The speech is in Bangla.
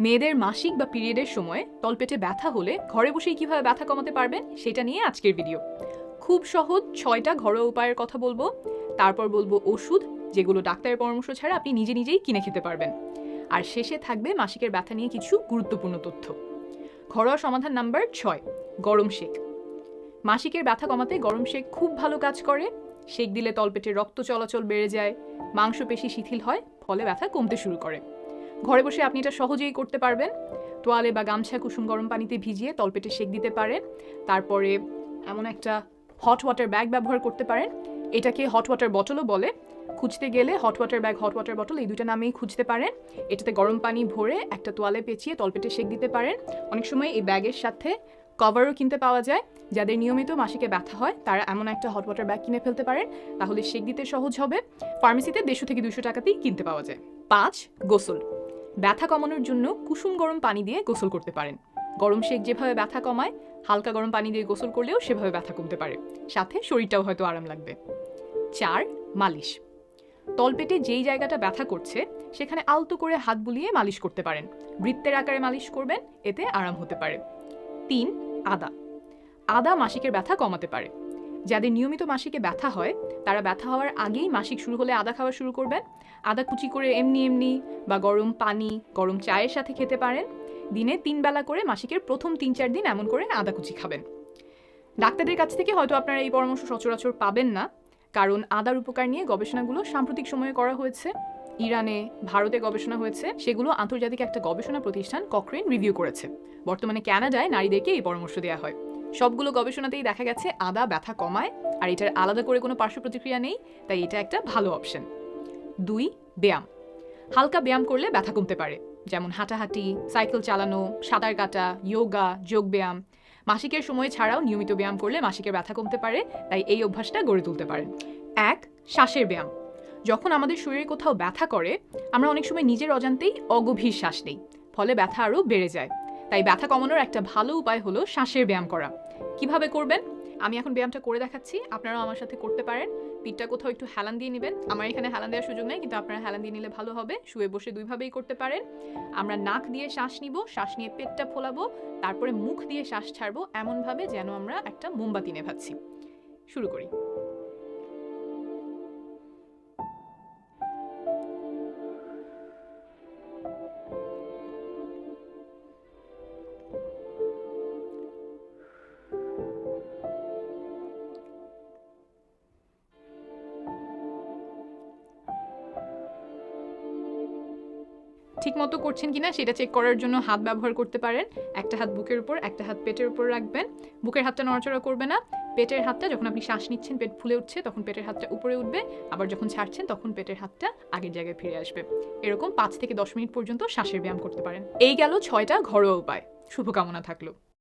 মেয়েদের মাসিক বা পিরিয়ডের সময় তলপেটে ব্যথা হলে ঘরে বসেই কীভাবে ব্যথা কমাতে পারবেন সেটা নিয়ে আজকের ভিডিও খুব সহজ ছয়টা ঘরোয়া উপায়ের কথা বলব। তারপর বলব ওষুধ, যেগুলো ডাক্তারের পরামর্শ ছাড়া আপনি নিজে নিজেই কিনে খেতে পারবেন। আর শেষে থাকবে মাসিকের ব্যথা নিয়ে কিছু গুরুত্বপূর্ণ তথ্য। ঘরোয়া সমাধান নাম্বার ছয়, গরম শেক। মাসিকের ব্যথা কমাতে গরম শেক খুব ভালো কাজ করে। শেক দিলে তলপেটে রক্ত চলাচল বেড়ে যায়, মাংসপেশি শিথিল হয়, ফলে ব্যথা কমতে শুরু করে। ঘরে বসে আপনি এটা সহজেই করতে পারবেন। তোয়ালে বা গামছা কুসুম গরম পানিতে ভিজিয়ে তলপেটে সেক দিতে পারেন। তারপরে এমন একটা হট ওয়াটার ব্যাগ ব্যবহার করতে পারেন। এটাকে হট ওয়াটার বটলও বলে। খুঁজতে গেলে hot water bag hot water bottle এই দুটো নামেই খুঁজতে পারেন। এটাতে গরম পানি ভরে একটা তোয়ালে পেঁচিয়ে তলপেটে সেক দিতে পারেন। অনেক সময় এই ব্যাগের সাথে কভারও কিনতে পাওয়া যায়। যাদের নিয়মিত মাসিকে ব্যথা হয়, তারা এমন একটা হট ওয়াটার ব্যাগ কিনে ফেলতে পারেন। তাহলে সেক দিতে সহজ হবে। ফার্মেসিতে দেড়শো থেকে দুশো টাকাতেই কিনতে পাওয়া যায়। পাঁচ, গোসল। ব্যথা কমানোর জন্য কুসুম গরম পানি দিয়ে গোসল করতে পারেন। গরম শেক যেভাবে ব্যথা কমায়, হালকা গরম পানি দিয়ে গোসল করলেও সেভাবে ব্যথা কমতে পারে। সাথে শরীরটাও হয়তো আরাম লাগবে। চার, মালিশ। তলপেটে যেই জায়গাটা ব্যথা করছে, সেখানে আলতো করে হাত বুলিয়ে মালিশ করতে পারেন। বৃত্তের আকারে মালিশ করবেন, এতে আরাম হতে পারে। তিন, আদা। আদা মাসিকের ব্যথা কমাতে পারে। যাদের নিয়মিত মাসিকে ব্যথা হয়, তারা ব্যথা হওয়ার আগেই মাসিক শুরু হলে আদা খাওয়া শুরু করবেন। আদা কুচি করে এমনি এমনি বা গরম পানি, গরম চায়ের সাথে খেতে পারেন। দিনে তিন বেলা করে মাসিকের প্রথম তিন চার দিন এমন করে আদা কুচি খাবেন। ডাক্তারদের কাছ থেকে হয়তো আপনারা এই পরামর্শ সচরাচর পাবেন না, কারণ আদার উপকার নিয়ে গবেষণাগুলো সাম্প্রতিক সময়ে করা হয়েছে। ইরানে, ভারতে গবেষণা হয়েছে, সেগুলো আন্তর্জাতিক একটা গবেষণা প্রতিষ্ঠান কক্রেন রিভিউ করেছে। বর্তমানে ক্যানাডায় নারীদেরকে এই পরামর্শ দেওয়া হয়। সবগুলো গবেষণাতেই দেখা গেছে আদা ব্যথা কমায়, আর এটার আলাদা করে কোনো পার্শ্ব প্রতিক্রিয়া নেই, তাই এটা একটা ভালো অপশন। দুই, ব্যায়াম। হালকা ব্যায়াম করলে ব্যথা কমতে পারে, যেমন হাঁটাহাঁটি, সাইকেল চালানো, সাঁতার কাটা যোগা যোগ ব্যায়াম। মাসিকের সময় ছাড়াও নিয়মিত ব্যায়াম করলে মাসিকের ব্যথা কমতে পারে, তাই এই অভ্যাসটা গড়ে তুলতে পারেন। এক, শ্বাসের ব্যায়াম। যখন আমাদের শরীরে কোথাও ব্যথা করে, আমরা অনেক সময় নিজের অজান্তেই অগভীর শ্বাস নেই, ফলে ব্যথা আরও বেড়ে যায়। তাই ব্যথা কমানোর একটা ভালো উপায় হলো শ্বাসের ব্যায়াম করা। কীভাবে করবেন? আমি এখন ব্যায়ামটা করে দেখাচ্ছি, আপনারাও আমার সাথে করতে পারেন। পিঠটা কোথাও একটু হেলান দিয়ে নেবেন। আমার এখানে হেলান দেওয়ার সুযোগ নেই, কিন্তু আপনারা হেলান দিয়ে নিলে ভালো হবে। শুয়ে বসে দুইভাবেই করতে পারেন। আমরা নাক দিয়ে শ্বাস নিব, শ্বাস নিয়ে পেটটা ফোলাবো, তারপরে মুখ দিয়ে শ্বাস ছাড়বো এমনভাবে যেন আমরা একটা মোমবাতি নেভাচ্ছি। শুরু করি। ঠিক মতো করছেন কিনা সেটা চেক করার জন্য হাত ব্যবহার করতে পারেন। একটা হাত বুকের উপর, একটা হাত পেটের উপর রাখবেন। বুকের হাতটা নড়াচড়া করবে না। পেটের হাতটা যখন আপনি শ্বাস নিচ্ছেন, পেট ফুলে উঠছে, তখন পেটের হাতটা উপরে উঠবে। আবার যখন ছাড়ছেন, তখন পেটের হাতটা আগের জায়গায় ফিরে আসবে। এরকম পাঁচ থেকে দশ মিনিট পর্যন্ত শ্বাসের ব্যায়াম করতে পারেন। এই গেল ছয়টা ঘরোয়া উপায়। শুভকামনা থাকল।